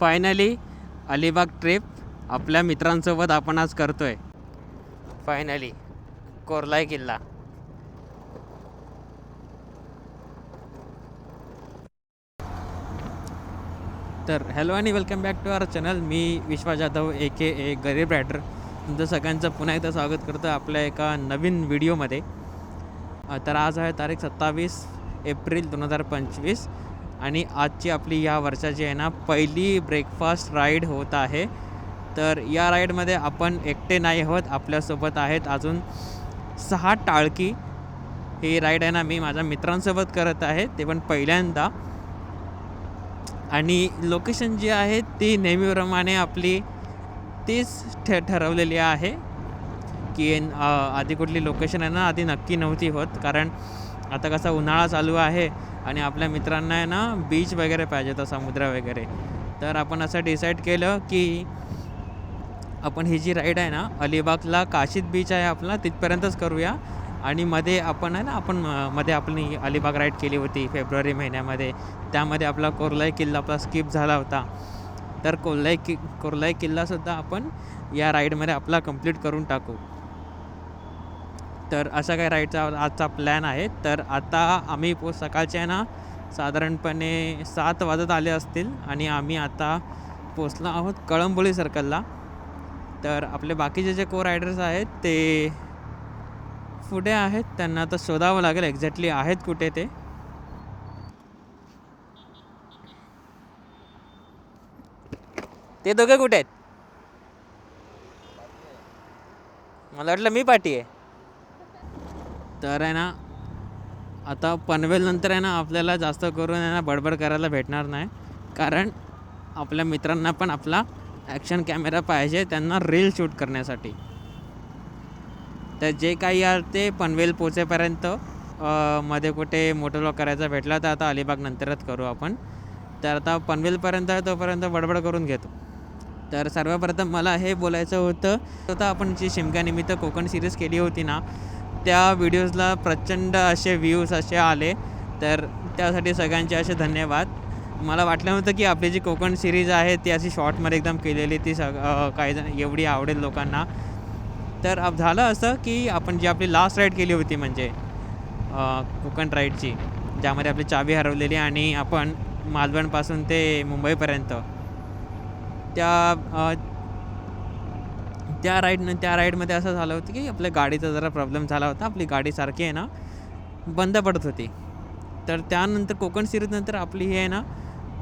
Finally Alibag trip आपल्या मित्रांसोबत आपण आज करतोय. फायनली कोरलाय किल्ला. तर हॅलो आणि welcome back to our channel मी विश्वा जाधव ए के ए गरीब रायडर तुमचं सगळ्यांचं पुन्हा एकदा स्वागत करतो आपल्या एका नवीन व्हिडिओमध्ये तर आज आहे तारीख सत्तावीस एप्रिल दोन हजार पंचवीस. आणि आजची आपली या वर्षाची आहे ना पहिली ब्रेकफास्ट राईड होत आहे. तर या राईडमध्ये आपण एकटे नाही आहोत आपल्यासोबत आहेत अजून सहा टाळकी. ही राईड आहे ना मी माझ्या मित्रांसोबत करत आहे ते पण पहिल्यांदा. आणि लोकेशन जी आहे ती नेहमीप्रमाणे आपली तीच ठ ठरवलेली आहे. की आधी कुठली लोकेशन आहे ना आधी नक्की नव्हती होत. कारण आता कसा उन्हाळा चालू आहे आणि आपल्या मित्रांना आहे ना बीच वगैरे पाहिजे तर समुद्र वगैरे. तर आपण असं डिसाईड केलं की आपण ही जी राईड आहे ना अलिबागला काशीद बीच आहे आपला तिथपर्यंतच करूया. आणि मध्ये आपण आहे ना आपण मध्ये आपली अलिबाग राईड केली होती फेब्रुवारी महिन्यामध्ये. त्यामध्ये आपला कोरलाई किल्ला आपला स्किप झाला होता. तर कोल्लाई कि कोरलाई किल्लासुद्धा आपण या राईडमध्ये आपला कंप्लीट करून टाकू. तर असा काही राईडचा आजचा प्लॅन आहे. तर आता आम्ही पो सकाळच्या आहे ना साधारणपणे सात वाजत आले असतील आणि आम्ही आता पोचलो आहोत कळंबोली सर्कलला तर आपले बाकीचे जे को रायडर्स आहेत ते पुढे आहेत. त्यांना आता शोधावं लागेल एक्झॅक्टली आहेत कुठे ते. ते दोघे कुठे आहेत? मला वाटलं मी पाठी आहे. तर आहे ना आता पनवेल नंतर आहे ना आपल्याला जास्त करून आहे ना बडबड करायला भेटणार नाही. कारण आपल्या मित्रांना पण आपला ॲक्शन कॅमेरा पाहिजे त्यांना रील शूट करण्यासाठी. तर जे काही यार ते पनवेल पोचेपर्यंत मध्ये कुठे मोटोलॉग करायचा भेटला तर आता अलिबाग नंतरच करू आपण. तर आता पनवेलपर्यंत आहे तोपर्यंत बडबड करून घेतो. तर सर्वप्रथम मला हे बोलायचं होतं आता आपण जी शिमग्यानिमित्त कोकण सिरीज केली होती ना त्या व्हिडिओजला प्रचंड असे व्ह्यूज असे आले. तर त्यासाठी सगळ्यांचे असे धन्यवाद. मला वाटलं नव्हतं की आपली जी कोकण सिरीज आहे ती अशी शॉर्टमध्ये एकदम केलेली ती सग काही जण एवढी आवडेल लोकांना. तर अब झालं असं की आपण जी आपली लास्ट राईड केली होती म्हणजे कोकण राईडची ज्यामध्ये आपली चावी हरवलेली आणि आपण मालवणपासून ते मुंबईपर्यंत त्या त्या राईडनं त्या राईडमध्ये असं झालं होतं की आपल्या गाडीचा जरा प्रॉब्लेम झाला होता. आपली गाडी सारखी आहे ना बंद पडत होती. तर त्यानंतर कोकण सिरीजनंतर आपली ही आहे ना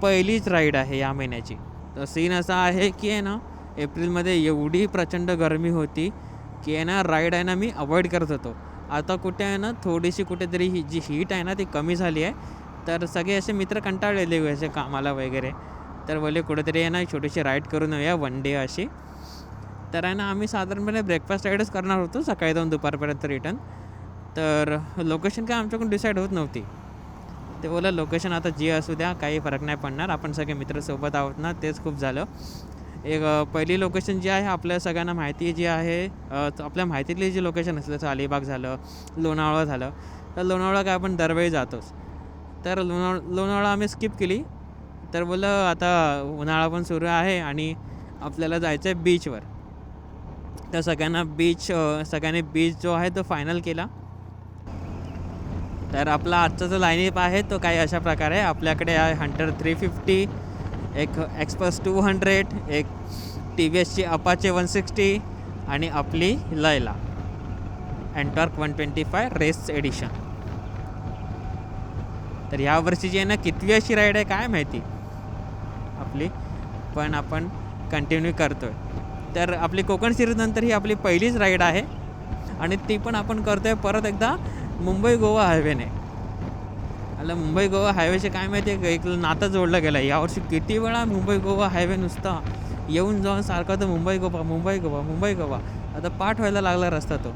पहिलीच राईड आहे या महिन्याची. तर सीन असा आहे की आहे ना एप्रिलमध्ये एवढी प्रचंड गरमी होती की आहे ना राईड आहे ना मी अवॉइड करत होतो. आता कुठे आहे ना थोडीशी कुठेतरी ही जी हीट आहे ना ती कमी झाली आहे. तर सगळे असे मित्र कंटाळलेले असे कामाला वगैरे. तर बोले कुठेतरी आहे ना छोटीशी राईड करून येऊया वन डे अशी. तर आहे ना आम्ही साधारणपणे ब्रेकफास्ट राईडच करणार होतो सकाळी जाऊन दुपारपर्यंत रिटर्न तर लोकेशन काय आमच्याकडून डिसाईड होत नव्हती. ते बोला लोकेशन आता जी असू द्या काही फरक नाही पडणार. आपण सगळे मित्र सोबत आहोत ना तेच खूप झालं. एक पहिली लोकेशन जी आहे आपल्या सगळ्यांना माहिती जी आहे आपल्या माहितीतली जी लोकेशन असलं जसं अलिबाग झालं लोणावळा झालं तर लोणावळा काय आपण दरवेळी जातोच. तर लोणावळा लोणावळा आम्ही स्किप केली. तर बोललं आता उन्हाळा पण सुरू आहे आणि आपल्याला जायचं आहे बीचवर तर सगळ्यांना बीच सगळ्यांनी बीच जो आहे तो फायनल केला. तर आपला आजचा जो लाईनअप आहे तो काही अशा प्रकारे आपल्याकडे आहे हंटर थ्री फिफ्टी एक एक्सप्रेस टू हंड्रेड एक टी व्ही एसची अपाचे वन सिक्स्टी आणि आपली लयला Ntorq one twenty five race edition तर ह्या वर्षीची आहे ना कितवी अशी राईड आहे काय माहिती? आपली. पण आपण कंटिन्यू करतो आहे तर आपली कोकण सिरीजनंतर ही आपली पहिलीच राईड आहे. आणि ती पण आपण करतो आहे परत एकदा मुंबई गोवा हायवेने आला मुंबई गोवा हायवेचे काय माहिती आहे? का एक नातं जोडलं गेलं आहे यावर्षी किती वेळा मुंबई गोवा हायवे नुसता येऊन जाऊन सारखं तर मुंबई गोवा मुंबई गोवा मुंबई गोवा. आता पाठ व्हायला लागला रस्ता तो.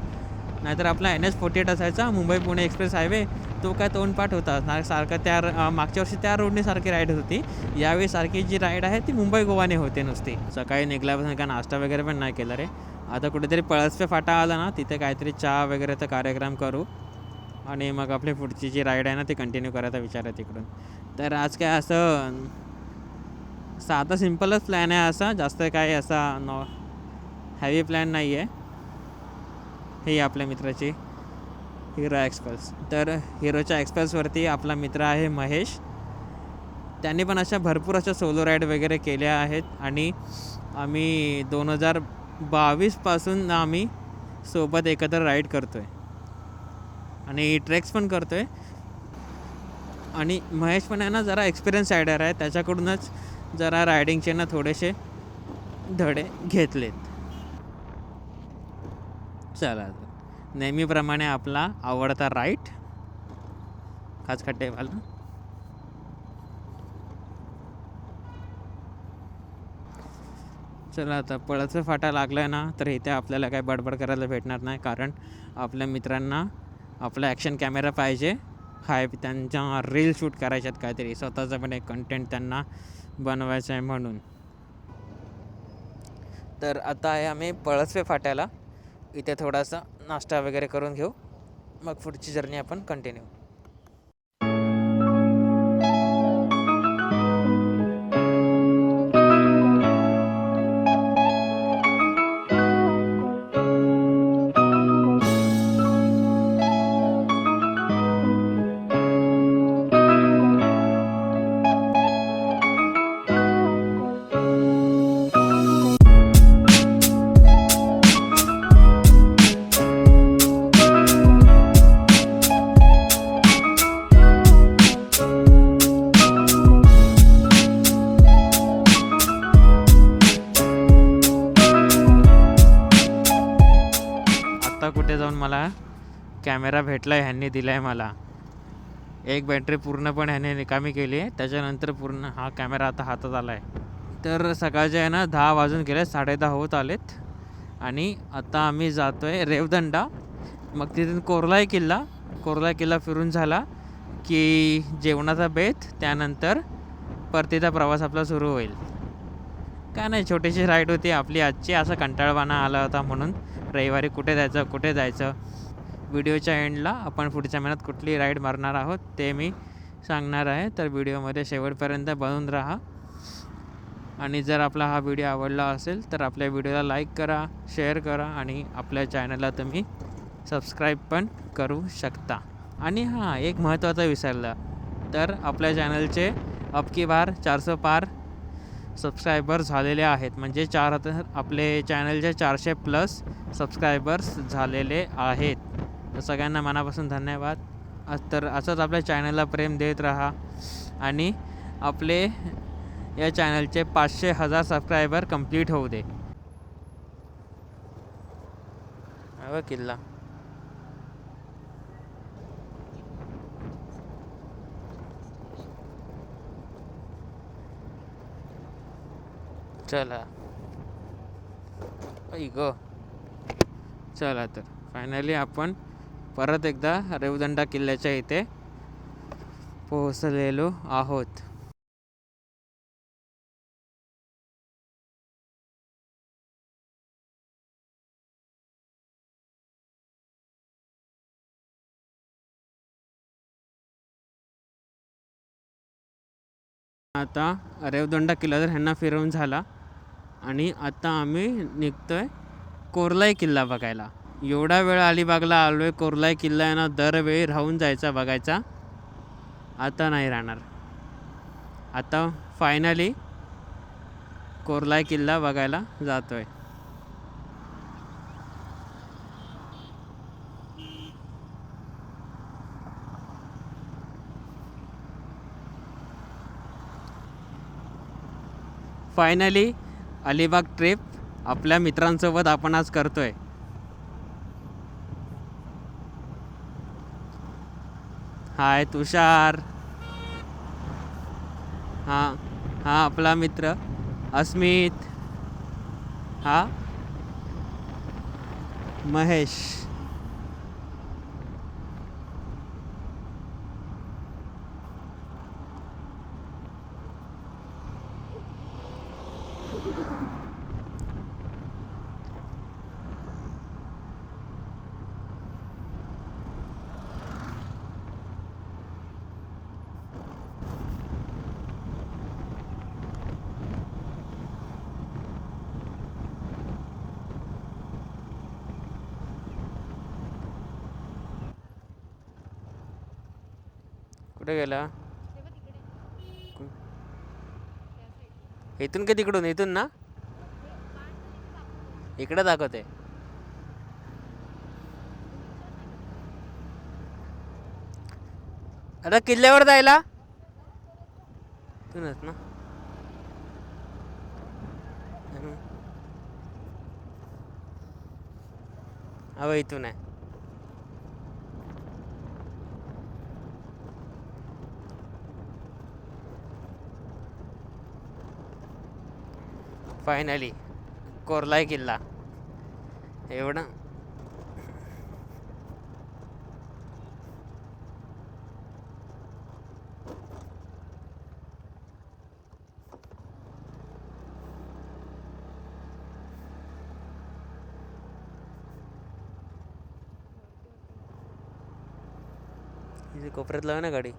नाहीतर आपला एन एच फोर्टी एट असायचा मुंबई पुणे एक्सप्रेस हायवे तो काय तोंडपाठ होता. ना सारखा त्या र- मागच्या वर्षी त्या रोडने सारखी राईड होती. यावेळी सारखी जी राईड आहे ती मुंबई गोवाने होते नुसती. सकाळी निघल्यापासून काय नाश्ता वगैरे पण नाही केला रे. आता कुठेतरी पळसपे फाटा आला ना तिथे काहीतरी चहा वगैरेचा कार्यक्रम करू. आणि मग आपली पुढची जी राईड आहे ना ती कंटिन्यू करायचा विचार आहे तिकडून. तर आज काय असं साधा सिम्पलच प्लॅन आहे असा. जास्त काही असा नॉ हॅवी प्लॅन नाही आहे हे आपल्या मित्राची. Hero Xpress. तर हिरोच्या एक्सप्रेसवरती आपला मित्र आहे महेश. त्यांनी पण अशा भरपूर अशा सोलो राईड वगैरे केल्या आहेत आणि आम्ही दोन हजार बावीसपासून आम्ही सोबत एकत्र राईड करतो आहे आणि ट्रेक्स पण करतो आहे आणि महेश पण आहे ना जरा एक्सपिरियन्स रायडर आहे. त्याच्याकडूनच जरा रायडिंगचे ना थोडेसे धडे घेतलेत. चला नेहमीप्रमाणे आपला आवडता राईट. खाचखट्टेवाला चला आता पळचं फाटा लागला आहे ना तर इथे आपल्याला काय बडबड करायला भेटणार नाही कारण आपल्या मित्रांना आपला ॲक्शन कॅमेरा पाहिजे. हाय त्यांच्या रील शूट करायच्यात काहीतरी. स्वतःचा पण एक कंटेंट त्यांना बनवायचं आहे म्हणून. तर आता आहे आम्ही पळसवे फाट्याला. इथे थोडासा नाश्ता वगैरे करून घेऊ. मग पुढची जर्नी आपण कंटिन्यू कॅमेरा भेटला आहे ह्यांनी दिला आहे मला. एक बॅटरी पूर्णपणे ह्याने निकामी केली. आहे त्याच्यानंतर पूर्ण हा कॅमेरा आता हातात आला आहे तर सकाळचे आहे ना दहा वाजून गेले साडेदहा होत आलेत. आणि आता आम्ही जातो आहे रेवदंडा. मग तिथून कोरलाय किल्ला कोरलाय किल्ला फिरून झाला की जेवणाचा बेत त्यानंतर परतीचा प्रवास आपला सुरू होईल. काय नाही छोटीशी राईड होती आपली आजची. असा कंटाळवाणा आला होता म्हणून. रविवारी कुठे जायचं कुठे जायचं? व्हिडिओच्या एंडला आपण पुढच्या महिन्यात कुठली राईड मारणार आहोत ते मी सांगणार आहे. तर व्हिडिओमध्ये शेवटपर्यंत बनून राहा. आणि जर आपला हा व्हिडिओ आवडला असेल तर आपल्या व्हिडिओला लाईक करा शेअर करा आणि आपल्या चॅनलला तुम्ही सबस्क्राईब पण करू शकता. आणि हां एक महत्त्वाचं विसरलं तर आपल्या चॅनलचे अबकी बार चारशे पार सबस्क्रायबर्स झालेले आहेत. म्हणजे चार आपले चॅनलचे चारशे प्लस सबस्क्रायबर्स झालेले आहेत. तर सगळ्यांना मनापासून धन्यवाद. अस- तर असंच आपल्या चॅनलला प्रेम देत राहा. आणि आपले या चॅनलचे पाचशे हजार सबस्क्रायबर कंप्लीट होऊ दे. किल्ला. चला. ऐ ग. चला तर. फायनली आपण परत एकदा रेवदंडा किल्ल्याच्या इथे पोहोचलेलो आहोत. आता रेवदंडा किल्ला तर ह्यांना फिरवून झाला आणि आता आम्ही निघतोय कोरलाई किल्ला बघायला. एवढा वेळ अलिबागला आलो आहे कोरलाय किल्ला आहे ना दरवेळी राहून जायचा बघायचा. आता नाही राहणार. आता फायनली कोरलाय किल्ला बघायला जातो आहे फायनली अलिबाग ट्रिप आपल्या मित्रांसोबत आपण आज करतो आहे हाय तुषार. हां हा आपला मित्र अस्मित. हा? महेश. कुठे गेला? इथून का तिकडून? इथून ना? इकडे दाखवते. आता किल्ल्यावर जायला? इथूनच ना? हम्म. हवं इथून आहे. फायनली कोरलाय किल्ला. एवढं. इथे कोपऱ्यात लाव ना गाडी.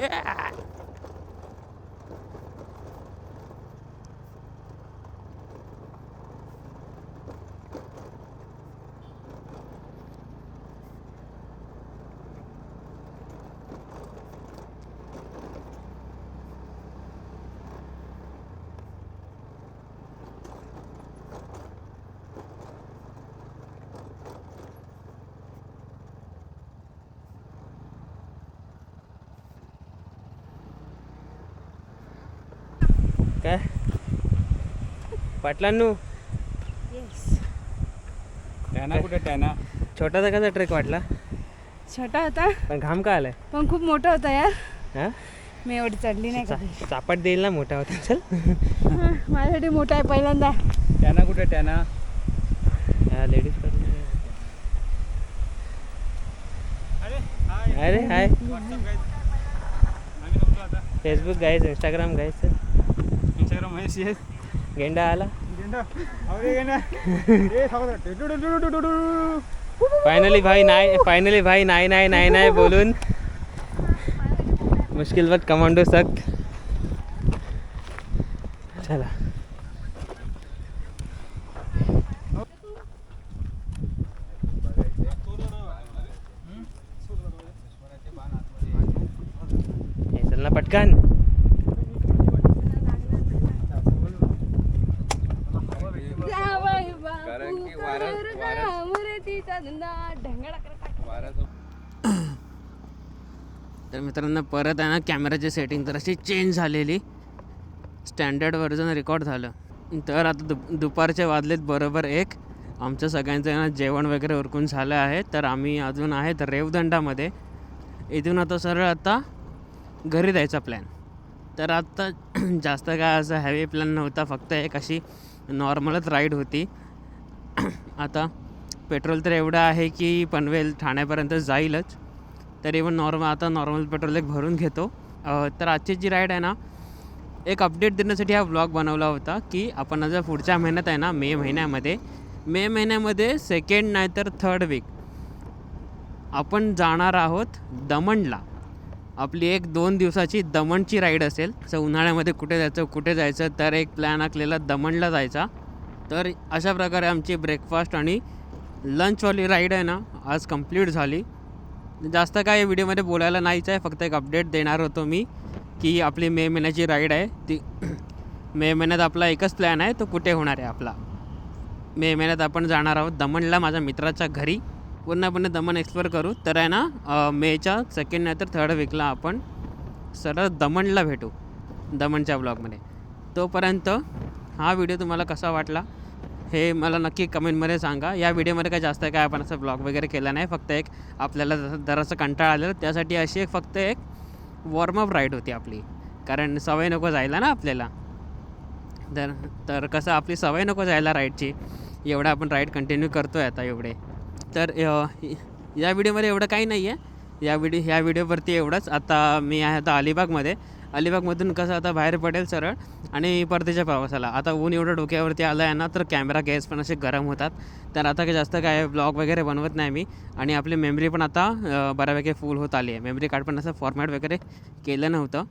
काय पाटलांनू. टॅना कुठे टॅना? छोटासा कसा ट्रेक वाटला? छोटा होता. पण घाम का आलाय? पण खूप मोठा होता यार. हा? मी एवढी चढली नाही चा- चापाट देईल ना मोठा होता चल. हा, माझ्यासाठी मोठा आहे पहिल्यांदा. टॅना कुठे टॅना? लेडीज अरे hi Facebook guys Instagram guys Instagram गेंडा आला. फायनली भाई नाही फायनली भाई नाही नाही नाही नाही बोलून. मुश्किल वक्त कमांडो सक्त चला. पटकन. तर मित्रांनो परत आहे ना कॅमेराची सेटिंग तर अशी चेंज झालेली. स्टँडर्ड व्हर्जन रेकॉर्ड झालं. तर आता दुप दुपारचे वाजलेत बरोबर एक. आमचं सगळ्यांचं आहे ना जेवण वगैरे उरकून झालं आहे. तर आम्ही अजून आहेत रेवदंडामध्ये. इथून आता सरळ आता घरी जायचा प्लॅन तर आता जास्त काय असं हॅवी प्लॅन नव्हता. फक्त एक अशी नॉर्मलच राईड होती. आता पेट्रोल तर एवढं आहे की पनवेल ठाण्यापर्यंत जाईलच. तर इवन नॉर्मल आता नॉर्मल पेट्रोल एक भरून घेतो. तर आजची जी राईड आहे ना एक अपडेट देण्यासाठी हा ब्लॉग बनवला होता की आपण आता पुढच्या महिन्यात आहे ना मे महिन्यामध्ये मे महिन्यामध्ये सेकंड नाही तर थर्ड वीक आपण जाणार आहोत दमणला. आपली एक दोन दिवसाची दमणची राईड असेल. असं उन्हाळ्यामध्ये कुठे जायचं कुठे जायचं तर एक प्लॅन आखलेला दमणला जायचा. तर अशा प्रकारे आमची ब्रेकफास्ट आणि लंचवाली राईड आहे ना आज कंप्लीट झाली. जास्त काय व्हिडिओमध्ये बोलायला नाहीच आहे फक्त एक अपडेट देणार होतो मी की आपली मे महिन्याची राईड आहे. ती मे महिन्यात आपला एकच प्लॅन आहे तो कुठे होणार आहे आपला. मे महिन्यात आपण जाणार आहोत दमणला माझ्या मित्राच्या घरी. पूर्णपणे दमण एक्सप्लोअर करू. तर आहे ना मेच्या सेकंड नाही तर थर्ड वीकला आपण सरळ दमणला भेटू दमणच्या ब्लॉगमध्ये तोपर्यंत हा व्हिडिओ तुम्हाला कसा वाटला? हे मला नक्की कमेंटमध्ये सांगा. या व्हिडिओमध्ये काय जास्त काय आपण असं ब्लॉग वगैरे केला नाही फक्त एक आपल्याला जरासं कंटाळा आलेलं त्यासाठी अशी एक फक्त एक वॉर्मअप राईड होती आपली. कारण सवय नको जायला ना आपल्याला. तर तर कसं आपली सवय नको जायला राईडची एवढं आपण राईड कंटिन्यू करतो आहे आता एवढे. तर या व्हिडिओमध्ये एवढं काही नाही आहे या व्हिडिओ ह्या व्हिडिओवरती एवढंच. आता मी आहे आता अलिबागमध्ये. अलिबागमधून कसं आता बाहेर पडेल सरळ आणि परतीच्या प्रवासाला आता ऊन एवढं डोक्यावरती आलं आहे ना तर कॅमेरा गॅस पण असे गरम होतात. तर आता काही जास्त काय ब्लॉग वगैरे बनवत नाही मी. आणि आपली मेमरी पण आता बऱ्यापैकी फुल होत आली आहे. मेमरी कार्ड पण असं फॉर्मॅट वगैरे केलं नव्हतं.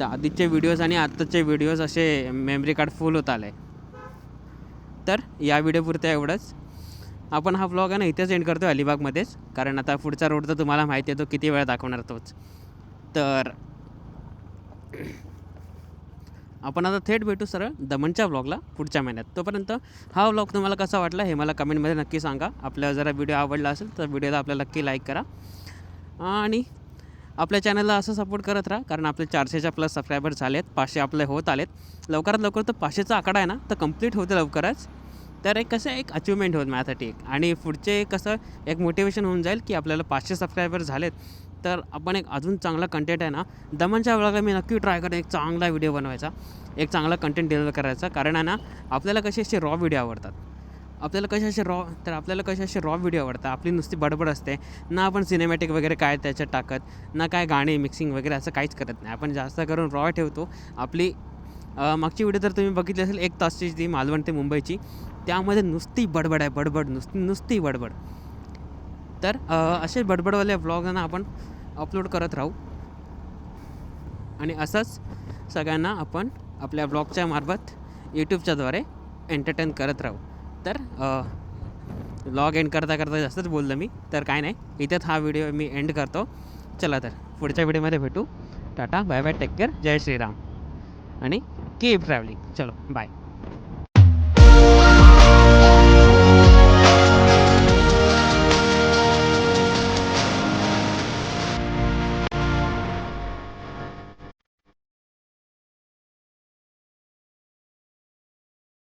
तर आधीचे व्हिडिओज आणि आत्ताचे व्हिडिओज असे मेमरी कार्ड फुल होत आले. तर या व्हिडिओपुरत्या एवढंच. आपण हा ब्लॉग आहे ना इथेच एंड करतो अलिबागमध्येच. कारण आता पुढचा रोड तर तुम्हाला माहिती आहे तो किती वेळा दाखवणार तोच. तर आपण आता थेट भेटू सरळ दमनच्या ब्लॉगला पुढच्या महिन्यात. तोपर्यंत हा व्लॉग तुम्हाला कसा वाटला हे मला कमेंटमध्ये नक्की सांगा. आपल्याला जरा व्हिडिओ आवडला असेल तर व्हिडिओला आपल्याला नक्की लाईक करा. आणि आपल्या चॅनलला असं सपोर्ट करत राहा कारण आपले चारशेच्या प्लस सबस्क्रायबर झालेत पाचशे आपले होत आलेत. लवकरात लवकर तर पाचशेचा आकडा आहे ना तर कंप्लीट होते लवकरच. तर एक कसं एक अचिव्हमेंट होत माझ्यासाठी एक. आणि पुढचे कसं एक मोटिवेशन होऊन जाईल की आपल्याला पाचशे सबस्क्रायबर झालेत. तर आपण एक अजून चांगला कंटेंट आहे ना दमनच्या वेळेला मी नक्की ट्राय करेन एक चांगला व्हिडिओ बनवायचा एक चांगला कंटेंट डिलिव्हर करायचा. कारण आहे ना आपल्याला कसे असे रॉ व्हिडिओ आवडतात. आपल्याला कसे असे रॉ तर आपल्याला कसे असे रॉ व्हिडिओ आवडतात. आपली नुसती बडबड असते. ना आपण सिनेमॅटिक वगैरे काय त्याच्यात टाकत ना काय गाणे मिक्सिंग वगैरे असं काहीच करत नाही. आपण जास्त करून रॉ ठेवतो. आपली मागची व्हिडिओ जर तुम्ही बघितली असेल एक तासची ती मालवण ते मुंबईची त्यामध्ये नुसती बडबड आहे बडबड नुसती नुसती बडबड. तर असे बडबडवाले व्लॉगना आपण अपलोड करत राहू. आणि असंच सगळ्यांना आपण आपल्या ब्लॉगच्या मार्फत यूट्यूबच्याद्वारे एंटरटेन करत राहू. तर ब्लॉग एंड करता करता जास्तच बोललो मी तर काय नाही इथेच हा व्हिडिओ मी एंड करतो. चला तर पुढच्या व्हिडिओमध्ये भेटू. Tata bye bye take care जय श्रीराम. आणि कीप ट्रॅव्हलिंग चलो बाय